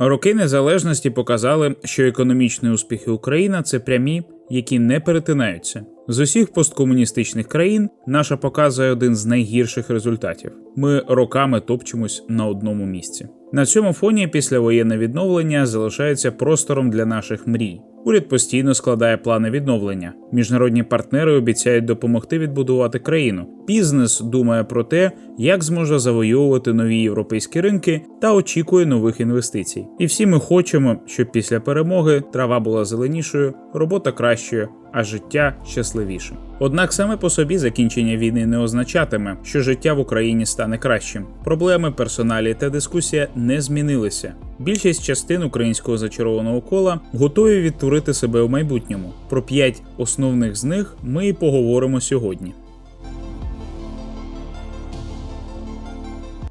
Роки незалежності показали, що економічні успіхи України це прямі, які не перетинаються. З усіх посткомуністичних країн наша показує один з найгірших результатів. Ми роками топчемось на одному місці. На цьому фоні післявоєнне відновлення залишається простором для наших мрій. Уряд постійно складає плани відновлення. Міжнародні партнери обіцяють допомогти відбудувати країну. Бізнес думає про те, як зможе завойовувати нові європейські ринки та очікує нових інвестицій. І всі ми хочемо, щоб після перемоги трава була зеленішою, робота кращою, а життя щасливішим. Однак саме по собі закінчення війни не означатиме, що життя в Україні стане кращим. Проблеми, персоналі та дискусія не змінилися. Більшість частин українського зачарованого кола готові відтворити себе у майбутньому. Про п'ять основних з них ми і поговоримо сьогодні.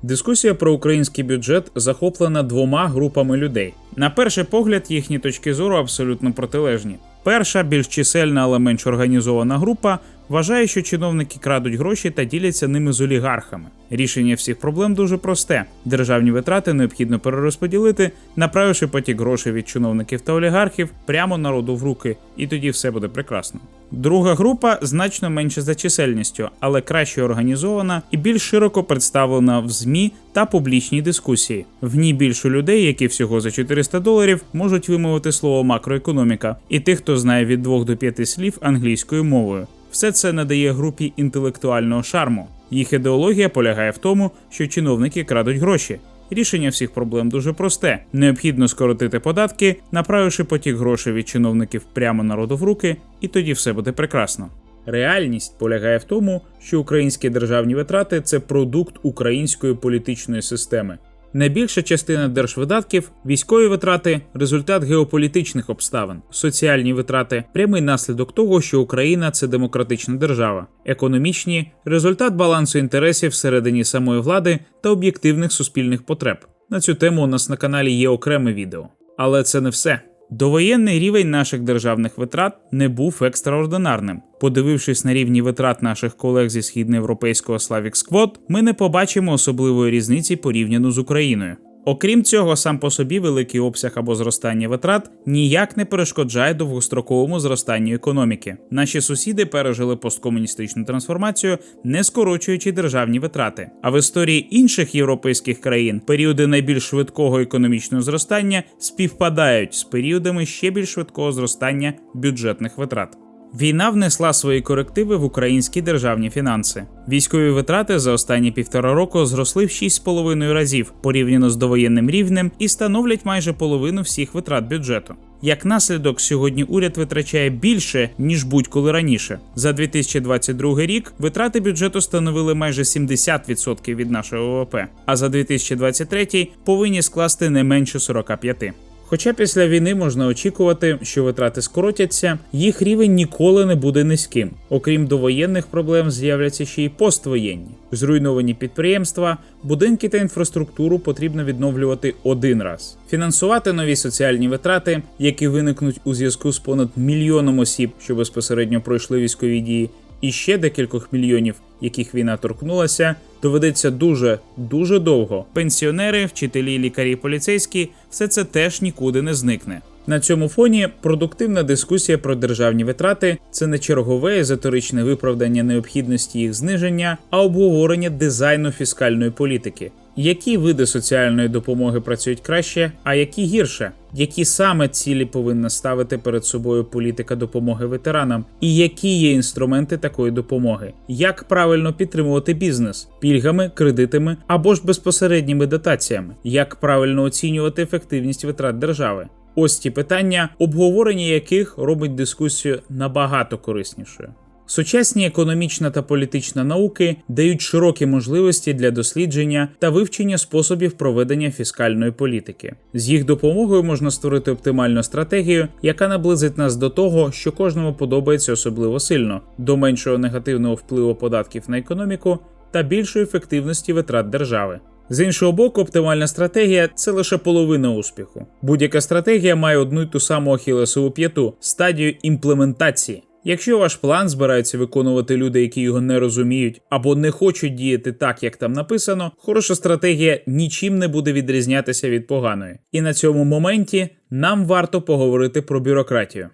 Дискусія про український бюджет захоплена двома групами людей. На перший погляд, їхні точки зору абсолютно протилежні. Перша, більш чисельна, але менш організована група, вважає, що чиновники крадуть гроші та діляться ними з олігархами. Рішення всіх проблем дуже просте: державні витрати необхідно перерозподілити, направивши потік грошей від чиновників та олігархів прямо народу в руки, і тоді все буде прекрасно. Друга група значно менше за чисельністю, але краще організована і більш широко представлена в ЗМІ та публічній дискусії. В ній більше людей, які всього за 400 доларів можуть вимовити слово макроекономіка, і тих, хто знає від 2 до 5 слів англійською мовою. Все це надає групі інтелектуального шарму. Їх ідеологія полягає в тому, що чиновники крадуть гроші. Рішення всіх проблем дуже просте: необхідно скоротити податки, направивши потік грошей від чиновників прямо народу в руки, і тоді все буде прекрасно. Реальність полягає в тому, що українські державні витрати це продукт української політичної системи. Найбільша частина держвидатків військові витрати результат геополітичних обставин, соціальні витрати прямий наслідок того, що Україна це демократична держава, економічні результат балансу інтересів всередині самої влади та об'єктивних суспільних потреб. На цю тему у нас на каналі є окреме відео. Але це не все. Довоєнний рівень наших державних витрат не був екстраординарним. Подивившись на рівні витрат наших колег зі східноєвропейського Slavic Squad, ми не побачимо особливої різниці порівняно з Україною. Окрім цього, сам по собі великий обсяг або зростання витрат ніяк не перешкоджає довгостроковому зростанню економіки. Наші сусіди пережили посткомуністичну трансформацію, не скорочуючи державні витрати. А в історії інших європейських країн періоди найбільш швидкого економічного зростання співпадають з періодами ще більш швидкого зростання бюджетних витрат. Війна внесла свої корективи в українські державні фінанси. Військові витрати за останні півтора року зросли в 6,5 разів порівняно з довоєнним рівнем і становлять майже половину всіх витрат бюджету. Як наслідок, сьогодні уряд витрачає більше ніж будь-коли раніше. За 2022 рік витрати бюджету становили майже 70% від нашого ВВП, а за 2023 повинні скласти не менше 45%. Хоча після війни можна очікувати, що витрати скоротяться, їх рівень ніколи не буде низьким. Окрім довоєнних проблем, з'являться ще й поствоєнні. Зруйновані підприємства, будинки та інфраструктуру потрібно відновлювати один раз. Фінансувати нові соціальні витрати, які виникнуть у зв'язку з понад мільйоном осіб, що безпосередньо пройшли військові дії, і ще декількох мільйонів, яких війна торкнулася, доведеться дуже дуже довго. Пенсіонери, вчителі, лікарі, поліцейські все це теж нікуди не зникне. На цьому фоні продуктивна дискусія про державні витрати це не чергове езотеричне виправдання необхідності їх зниження, а обговорення дизайну фіскальної політики. Які види соціальної допомоги працюють краще, а які гірше? Які саме цілі повинна ставити перед собою політика допомоги ветеранам, і які є інструменти такої допомоги? Як правильно підтримувати бізнес пільгами, кредитами або ж безпосередніми дотаціями? Як правильно оцінювати ефективність витрат держави? Ось ті питання, обговорення яких робить дискусію набагато кориснішою. Сучасні економічна та політична науки дають широкі можливості для дослідження та вивчення способів проведення фіскальної політики. З їх допомогою можна створити оптимальну стратегію, яка наблизить нас до того, що кожному подобається особливо сильно, до меншого негативного впливу податків на економіку та більшої ефективності витрат держави. З іншого боку, оптимальна стратегія це лише половина успіху. Будь-яка стратегія має одну й ту саму ахілесову п'яту стадію імплементації. Якщо ваш план збираються виконувати люди, які його не розуміють, або не хочуть діяти так, як там написано, хороша стратегія нічим не буде відрізнятися від поганої. І на цьому моменті нам варто поговорити про бюрократію.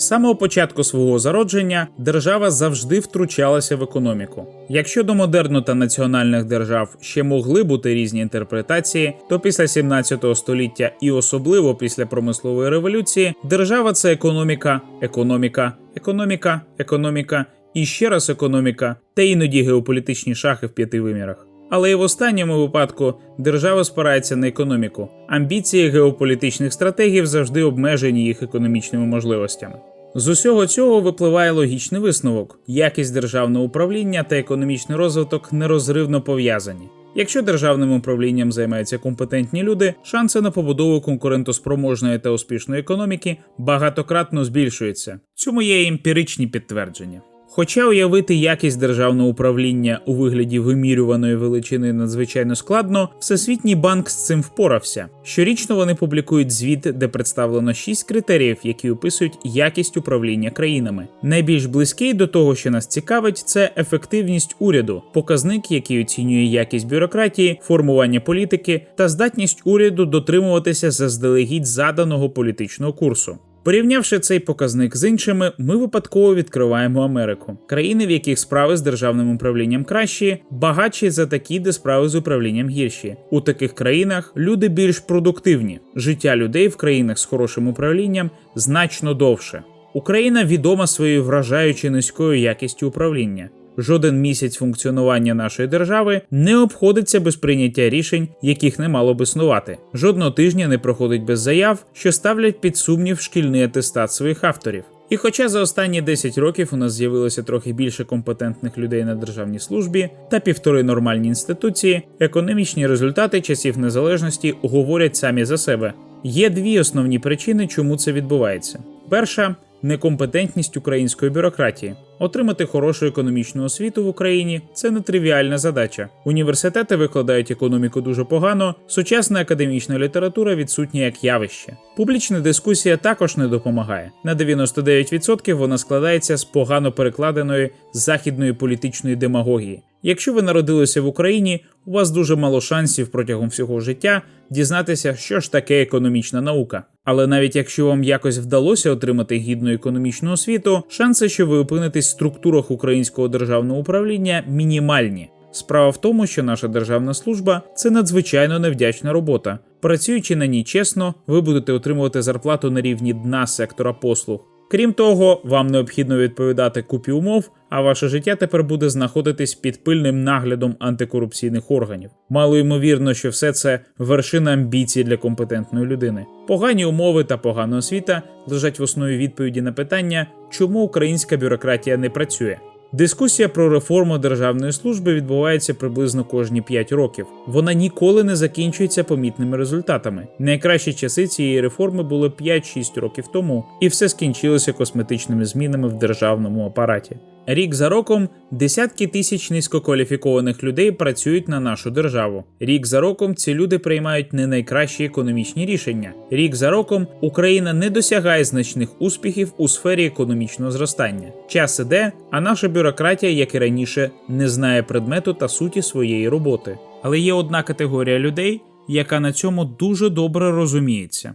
З самого початку свого зародження держава завжди втручалася в економіку. Якщо до модерну та національних держав ще могли бути різні інтерпретації, то після 17 століття і особливо після промислової революції держава це економіка, економіка, економіка, економіка і ще раз економіка, та іноді геополітичні шахи в п'яти вимірах. Але і в останньому випадку держава спирається на економіку. Амбіції геополітичних стратегів завжди обмежені їх економічними можливостями. З усього цього випливає логічний висновок: якість державного управління та економічний розвиток нерозривно пов'язані. Якщо державним управлінням займаються компетентні люди, шанси на побудову конкурентоспроможної та успішної економіки багатократно збільшуються. Цьому є емпіричні підтвердження. Хоча уявити якість державного управління у вигляді вимірюваної величини надзвичайно складно, Всесвітній банк з цим впорався. Щорічно вони публікують звіт, де представлено шість критеріїв, які описують якість управління країнами. Найбільш близький до того, що нас цікавить, це ефективність уряду, показник, який оцінює якість бюрократії, формування політики та здатність уряду дотримуватися заздалегідь заданого політичного курсу. Порівнявши цей показник з іншими, ми випадково відкриваємо Америку. Країни, в яких справи з державним управлінням кращі, багатші за такі, де справи з управлінням гірші. У таких країнах люди більш продуктивні. Життя людей в країнах з хорошим управлінням значно довше. Україна відома своєю вражаючи низькою якістю управління. Жоден місяць функціонування нашої держави не обходиться без прийняття рішень, яких не мало б існувати. Жодного тижня не проходить без заяв, що ставлять під сумнів шкільний атестат своїх авторів. І хоча за останні 10 років у нас з'явилося трохи більше компетентних людей на державній службі та півтори нормальні інституції, економічні результати часів незалежності говорять самі за себе. Є дві основні причини, чому це відбувається. Перша некомпетентність української бюрократії. Отримати хорошу економічну освіту в Україні це нетривіальна задача. Університети викладають економіку дуже погано, сучасна академічна література відсутня як явище. Публічна дискусія також не допомагає. На 99% вона складається з погано перекладеної західної політичної демагогії. Якщо ви народилися в Україні, у вас дуже мало шансів протягом всього життя дізнатися, що ж таке економічна наука. Але навіть якщо вам якось вдалося отримати гідну економічну освіту, шанси, що ви опинитесь в структурах українського державного управління, мінімальні. Справа в тому, що наша державна служба це надзвичайно невдячна робота. Працюючи на ній чесно, ви будете отримувати зарплату на рівні дна сектора послуг. Крім того, вам необхідно відповідати купі умов, а ваше життя тепер буде знаходитись під пильним наглядом антикорупційних органів. Мало ймовірно, що все це вершина амбіцій для компетентної людини. Погані умови та погана освіта лежать в основі відповіді на питання, чому українська бюрократія не працює. Дискусія про реформу державної служби відбувається приблизно кожні 5 років. Вона ніколи не закінчується помітними результатами. Найкращі часи цієї реформи були 5-6 років тому, і все скінчилося косметичними змінами в державному апараті. Рік за роком десятки тисяч низькокваліфікованих людей працюють на нашу державу. Рік за роком ці люди приймають не найкращі економічні рішення. Рік за роком Україна не досягає значних успіхів у сфері економічного зростання. Час іде, а наша бюрократія, як і раніше, не знає предмету та суті своєї роботи. Але є одна категорія людей, яка на цьому дуже добре розуміється.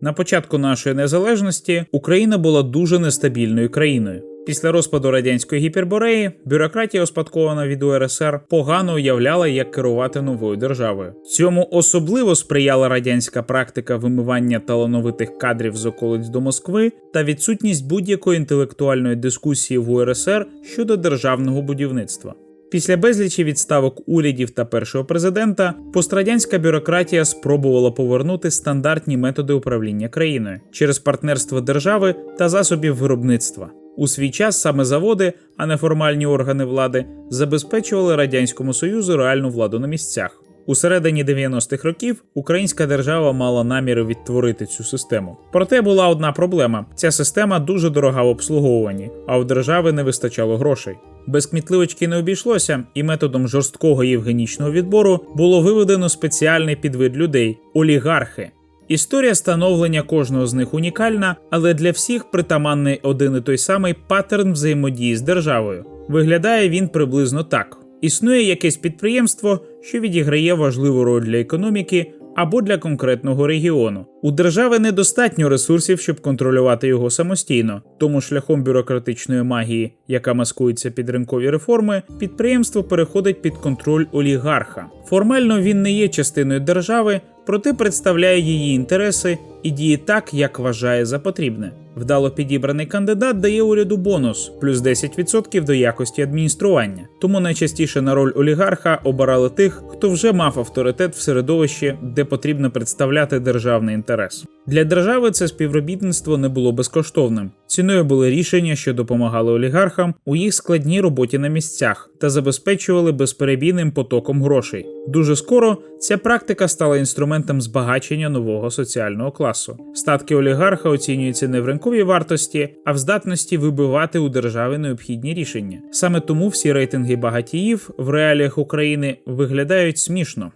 На початку нашої незалежності Україна була дуже нестабільною країною. Після розпаду радянської гіпербореї бюрократія, успадкована від УРСР, погано уявляла, як керувати новою державою. Цьому особливо сприяла радянська практика вимивання талановитих кадрів з околиць до Москви та відсутність будь-якої інтелектуальної дискусії в УРСР щодо державного будівництва. Після безлічі відставок урядів та першого президента пострадянська бюрократія спробувала повернути стандартні методи управління країною через партнерство держави та засобів виробництва. У свій час саме заводи, а не формальні органи влади, забезпечували радянському союзу реальну владу на місцях. У середині 90-х років українська держава мала наміри відтворити цю систему. Проте була одна проблема: ця система дуже дорога в обслуговуванні, а у держави не вистачало грошей. Без кмітливочки не обійшлося, і методом жорсткого євгенічного відбору було виведено спеціальний підвид людей олігархи. Історія становлення кожного з них унікальна, але для всіх притаманний один і той самий паттерн взаємодії з державою. Виглядає він приблизно так: існує якесь підприємство, що відіграє важливу роль для економіки або для конкретного регіону. У держави недостатньо ресурсів, щоб контролювати його самостійно, тому шляхом бюрократичної магії, яка маскується під ринкові реформи, підприємство переходить під контроль олігарха. Формально він не є частиною держави, проте представляє її інтереси і діє так, як вважає за потрібне. Вдало підібраний кандидат дає уряду бонус плюс 10% до якості адміністрування. Тому найчастіше на роль олігарха обирали тих, хто вже мав авторитет в середовищі, де потрібно представляти державний інтерес. Для держави це співробітництво не було безкоштовним. Ціною були рішення, що допомагали олігархам у їх складній роботі на місцях та забезпечували безперебійним потоком грошей. Дуже скоро ця практика стала інструментом збагачення нового соціального класу. Статки олігарха оцінюються не в ринковій вартості, а в здатності вибивати у держави необхідні рішення. Саме тому всі рейтинги багатіїв в реаліях України виглядають смішно.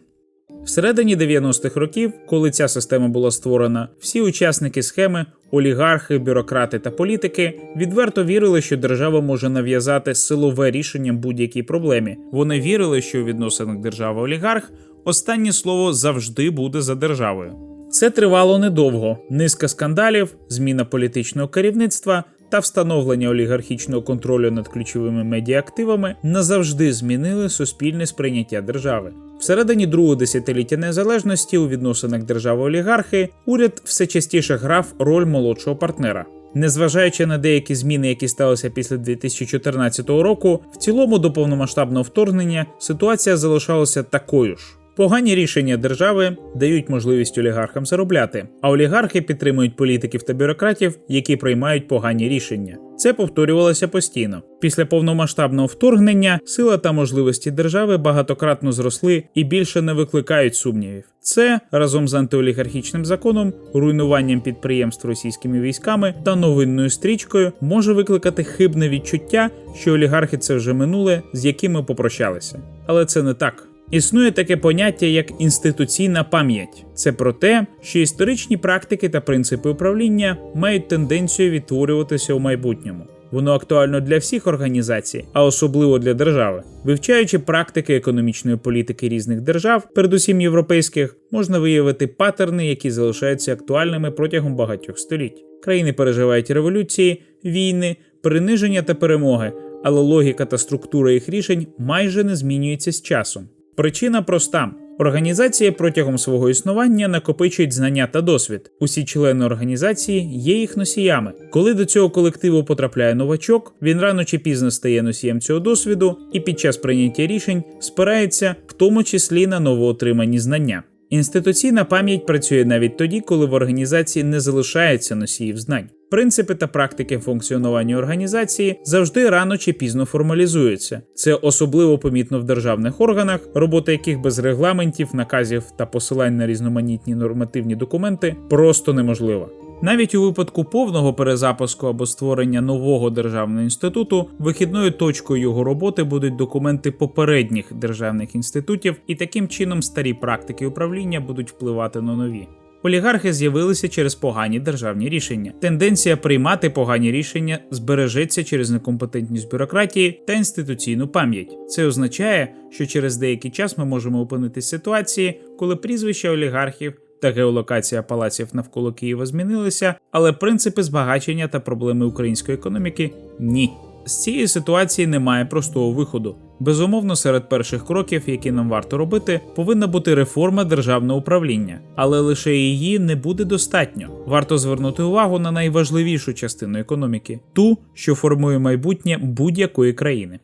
Всередині 90-х років, коли ця система була створена, всі учасники схеми, олігархи, бюрократи та політики відверто вірили, що держава може нав'язати силове рішення будь-якій проблемі. Вони вірили, що у відносинах держава-олігарх останнє слово завжди буде за державою. Це тривало недовго. Низка скандалів, зміна політичного керівництва та встановлення олігархічного контролю над ключовими медіаактивами назавжди змінили суспільне сприйняття держави. Всередині другого десятиліття незалежності у відносинах держави-олігархи уряд все частіше грав роль молодшого партнера. Незважаючи на деякі зміни, які сталися після 2014 року, в цілому до повномасштабного вторгнення ситуація залишалася такою ж. Погані рішення держави дають можливість олігархам заробляти, а олігархи підтримують політиків та бюрократів, які приймають погані рішення. Це повторювалося постійно. Після повномасштабного вторгнення сила та можливості держави багатократно зросли і більше не викликають сумнівів. Це разом з антиолігархічним законом, руйнуванням підприємств російськими військами та новинною стрічкою може викликати хибне відчуття, що олігархи це вже минуле, з якими попрощалися. Але це не так. Існує таке поняття як інституційна пам'ять. Це про те, що історичні практики та принципи управління мають тенденцію відтворюватися у майбутньому. Воно актуально для всіх організацій, а особливо для держави. Вивчаючи практики економічної політики різних держав, передусім європейських, можна виявити паттерни, які залишаються актуальними протягом багатьох століть. Країни переживають революції, війни, приниження та перемоги, але логіка та структура їх рішень майже не змінюється з часом. Причина проста. Організація протягом свого існування накопичують знання та досвід. Усі члени організації є їх носіями. Коли до цього колективу потрапляє новачок, він рано чи пізно стає носієм цього досвіду і під час прийняття рішень спирається в тому числі на новоотримані знання. Інституційна пам'ять працює навіть тоді, коли в організації не залишається носіїв знань. Принципи та практики функціонування організації завжди рано чи пізно формалізуються. Це особливо помітно в державних органах, робота яких без регламентів, наказів та посилань на різноманітні нормативні документи просто неможлива. Навіть у випадку повного перезапуску або створення нового державного інституту, вихідною точкою його роботи будуть документи попередніх державних інститутів, і таким чином старі практики управління будуть впливати на нові. Олігархи з'явилися через погані державні рішення. Тенденція приймати погані рішення збережеться через некомпетентність бюрократії та інституційну пам'ять. Це означає, що через деякий час ми можемо опинитися в ситуації, коли прізвища олігархів та геолокація палаців навколо Києва змінилися, але принципи збагачення та проблеми української економіки ні. З цієї ситуації немає простого виходу. Безумовно, серед перших кроків, які нам варто робити, повинна бути реформа державного управління, але лише її не буде достатньо. Варто звернути увагу на найважливішу частину економіки ту, що формує майбутнє будь-якої країни.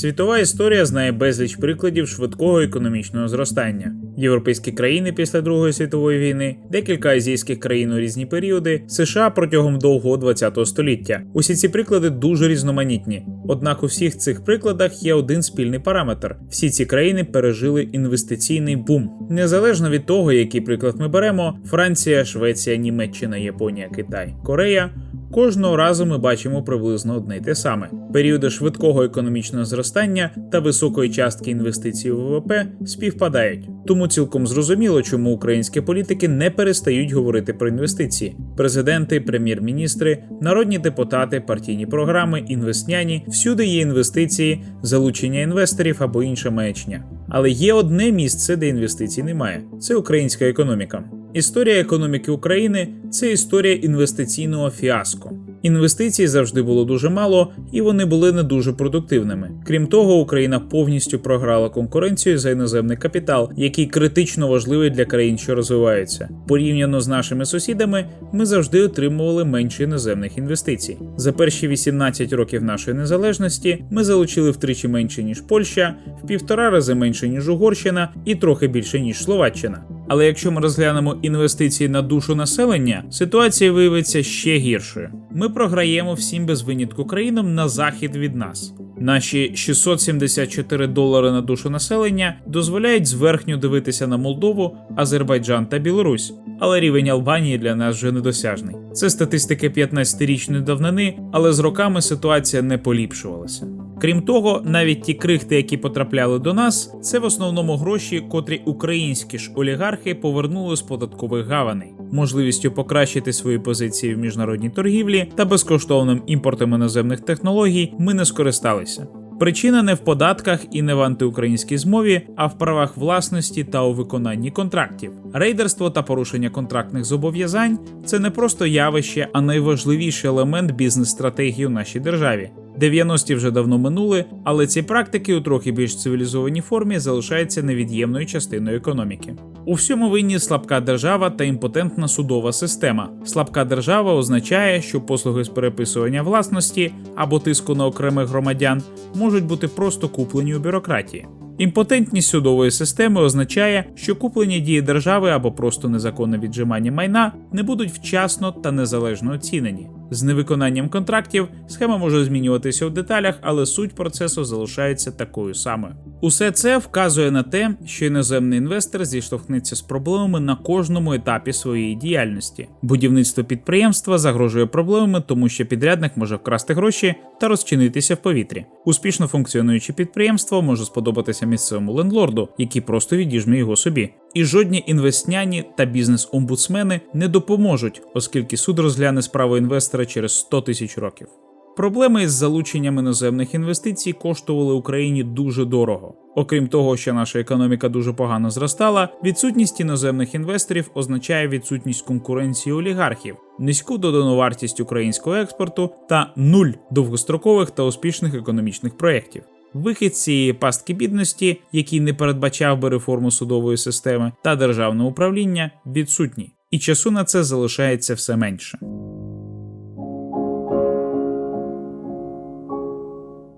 Світова історія знає безліч прикладів швидкого економічного зростання. європейські країни після Другої світової війни, декілька азійських країн у різні періоди, США протягом довгого ХХ століття. Усі ці приклади дуже різноманітні. Однак у всіх цих прикладах є один спільний параметр: всі ці країни пережили інвестиційний бум. Незалежно від того, який приклад ми беремо: Франція, Швеція, Німеччина, Японія, Китай, Корея. Кожного разу ми бачимо приблизно одне й те саме: періоди швидкого економічного зростання та високої частки інвестицій у ВВП співпадають. Тому цілком зрозуміло, чому українські політики не перестають говорити про інвестиції. Президенти, прем'єр-міністри, народні депутати, партійні програми, інвестняні всюди є інвестиції, залучення інвесторів або інша маячня. Але є одне місце, де інвестицій немає: це українська економіка. Історія економіки України це історія інвестиційного фіаско. Інвестицій завжди було дуже мало, і вони були не дуже продуктивними. Крім того, Україна повністю програла конкуренцію за іноземний капітал, який критично важливий для країн, що розвиваються. Порівняно з нашими сусідами, ми завжди отримували менше іноземних інвестицій. За перші 18 років нашої незалежності ми залучили втричі менше ніж Польща, в півтора рази менше ніж Угорщина і трохи більше ніж Словаччина. Але якщо ми розглянемо інвестиції на душу населення, ситуація виявиться ще гіршою. Ми програємо всім без винятку країнам на захід від нас. Наші 674 долари на душу населення дозволяють зверхньо дивитися на Молдову, Азербайджан та Білорусь, але рівень Албанії для нас вже недосяжний. Це статистики 15-річної давнини, але з роками ситуація не поліпшувалася. Крім того, навіть ті крихти, які потрапляли до нас, це в основному гроші, котрі українські ж олігархи повернули з податкових гаваней, можливістю покращити свої позиції в міжнародній торгівлі та безкоштовним імпортом іноземних технологій ми не скористалися. Причина не в податках і не в антиукраїнській змові, а в правах власності та у виконанні контрактів. Рейдерство та порушення контрактних зобов'язань це не просто явище, а найважливіший елемент бізнес-стратегії у нашій державі. 90-ті вже давно минули, але ці практики у трохи більш цивілізованій формі залишаються невід'ємною частиною економіки. У всьому винні слабка держава та імпотентна судова система. Слабка держава означає, що послуги з переписування власності або тиску на окремих громадян можуть бути просто куплені у бюрократії. Імпотентність судової системи означає, що куплені дії держави або просто незаконне віджимання майна не будуть вчасно та незалежно оцінені. З невиконанням контрактів схема може змінюватися в деталях, але суть процесу залишається такою самою. Усе це вказує на те, що іноземний інвестор зіштовхнеться з проблемами на кожному етапі своєї діяльності. Будівництво підприємства загрожує проблемами, тому що підрядник може вкрасти гроші та розчинитися в повітрі. Успішно функціонуюче підприємство може сподобатися місцевому лендлорду, який просто відіжме його собі. І жодні інвестняні та бізнес-омбудсмени не допоможуть, оскільки суд розгляне справу інвестора через 100 тисяч років. Проблеми із залученням іноземних інвестицій коштували Україні дуже дорого. Окрім того, що наша економіка дуже погано зростала, відсутність іноземних інвесторів означає відсутність конкуренції олігархів, низьку додану вартість українського експорту та нуль довгострокових та успішних економічних проєктів. Вихід цієї пастки бідності, який не передбачав би реформу судової системи та державного управління, відсутній, і часу на це залишається все менше.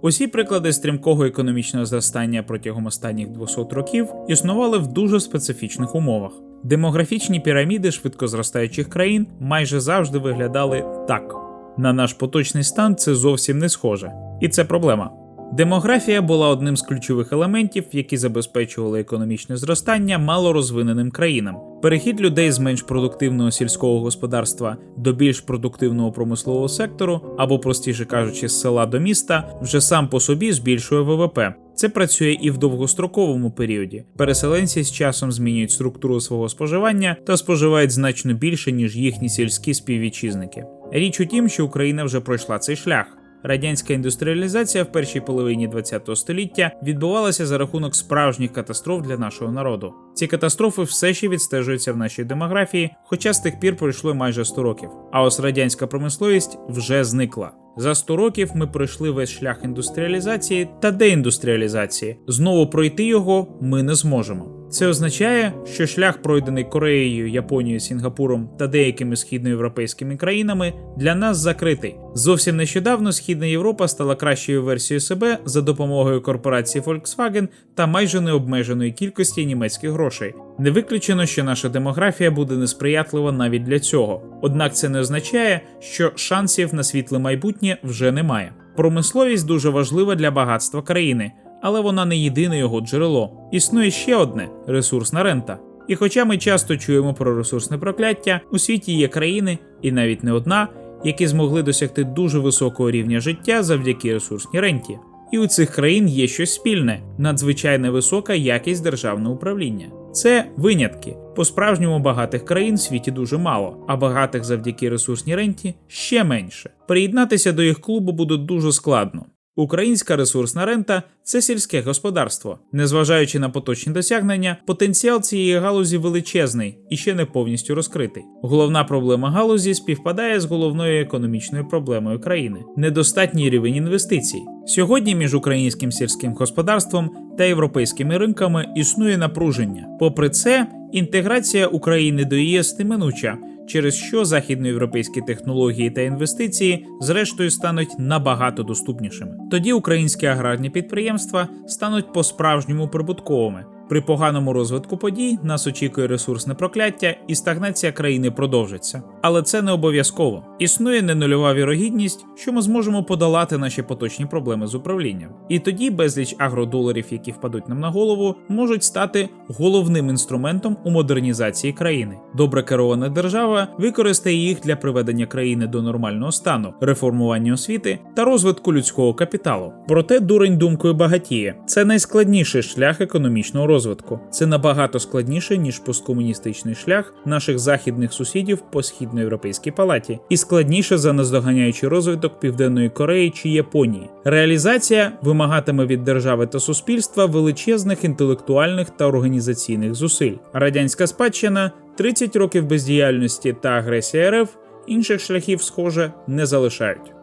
Усі приклади стрімкого економічного зростання протягом останніх 200 років існували в дуже специфічних умовах. Демографічні піраміди швидкозростаючих країн майже завжди виглядали так. На наш поточний стан це зовсім не схоже, і це проблема. Демографія була одним з ключових елементів, які забезпечували економічне зростання малорозвиненим країнам. Перехід людей з менш продуктивного сільського господарства до більш продуктивного промислового сектору, або, простіше кажучи, з села до міста, вже сам по собі збільшує ВВП. Це працює і в довгостроковому періоді. Переселенці з часом змінюють структуру свого споживання та споживають значно більше, ніж їхні сільські співвітчизники. Річ у тім, що Україна вже пройшла цей шлях. Радянська індустріалізація в першій половині ХХ століття відбувалася за рахунок справжніх катастроф для нашого народу. Ці катастрофи все ще відстежуються в нашій демографії, хоча з тих пір пройшло майже 100 років. А ось радянська промисловість вже зникла. За 100 років ми пройшли весь шлях індустріалізації та деіндустріалізації. Знову пройти його ми не зможемо. Це означає, що шлях, пройдений Кореєю, Японією, Сінгапуром та деякими східноєвропейськими країнами, для нас закритий. Зовсім нещодавно Східна Європа стала кращою версією себе за допомогою корпорації Volkswagen та майже необмеженої кількості німецьких грошей. Не виключено, що наша демографія буде несприятлива навіть для цього. Однак це не означає, що шансів на світле майбутнє вже немає. Промисловість дуже важлива для багатства країни, але вона не єдине його джерело. Існує ще одне ресурсна рента. І хоча ми часто чуємо про ресурсне прокляття, у світі є країни, і навіть не одна, які змогли досягти дуже високого рівня життя завдяки ресурсній ренті. І у цих країн є щось спільне надзвичайно висока якість державного управління. Це винятки. По справжньому багатих країн в світі дуже мало, а багатих завдяки ресурсній ренті ще менше. Приєднатися до їх клубу буде дуже складно. Українська ресурсна рента це сільське господарство. Незважаючи на поточні досягнення, потенціал цієї галузі величезний і ще не повністю розкритий. Головна проблема галузі співпадає з головною економічною проблемою країни недостатній рівень інвестицій. Сьогодні між українським сільським господарством та європейськими ринками існує напруження. Попри це, інтеграція України до ЄС неминуча через що західноєвропейські технології та інвестиції зрештою стануть набагато доступнішими. Тоді українські аграрні підприємства стануть по-справжньому прибутковими. При поганому розвитку подій нас очікує ресурсне прокляття, і стагнація країни продовжиться. Але це не обов'язково. Існує не нульова вірогідність, що ми зможемо подолати наші поточні проблеми з управлінням. І тоді безліч агродоларів, які впадуть нам на голову, можуть стати головним інструментом у модернізації країни. Добре керована держава використає їх для приведення країни до нормального стану, реформування освіти та розвитку людського капіталу. Проте дурень думкою багатіє. Це найскладніший шлях економічного розвитку. Це набагато складніше ніж посткомуністичний шлях наших західних сусідів по східноєвропейській палаті, і складніше за наздоганяючий розвиток Південної Кореї чи Японії. Реалізація вимагатиме від держави та суспільства величезних інтелектуальних та організаційних зусиль. Радянська спадщина, 30 років бездіяльності та агресія РФ інших шляхів, схоже, не залишають.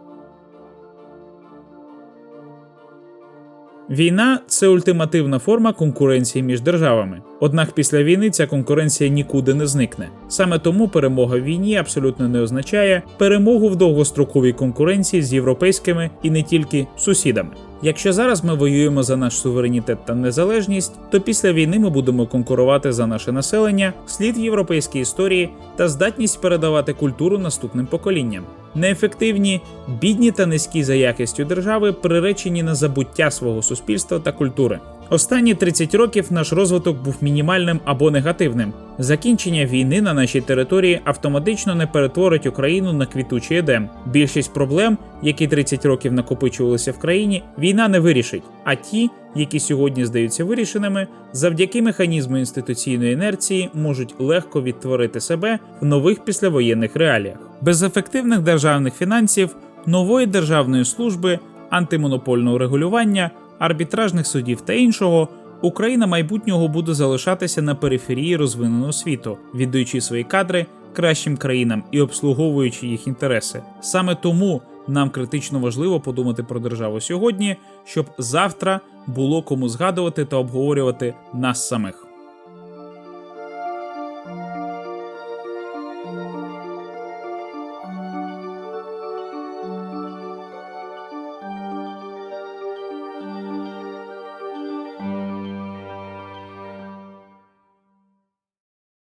Війна це ультимативна форма конкуренції між державами. Однак після війни ця конкуренція нікуди не зникне. Саме тому перемога в війні абсолютно не означає перемогу в довгостроковій конкуренції з європейськими і не тільки сусідами. Якщо зараз ми воюємо за наш суверенітет та незалежність, то після війни ми будемо конкурувати за наше населення, слід в європейській історії та здатність передавати культуру наступним поколінням. Неефективні, бідні та низькі за якістю держави приречені на забуття свого суспільства та культури. Останні 30 років наш розвиток був мінімальним або негативним. Закінчення війни на нашій території автоматично не перетворить Україну на квітучий едем. Більшість проблем, які 30 років накопичувалися в країні, війна не вирішить. А ті, які сьогодні здаються вирішеними, завдяки механізму інституційної інерції можуть легко відтворити себе в нових післявоєнних реаліях. Без ефективних державних фінансів, нової державної служби, антимонопольного регулювання, арбітражних судів та іншого. Україна майбутнього буде залишатися на периферії розвиненого світу, віддаючи свої кадри кращим країнам і обслуговуючи їх інтереси. Саме тому нам критично важливо подумати про державу сьогодні, щоб завтра було кому згадувати та обговорювати нас самих.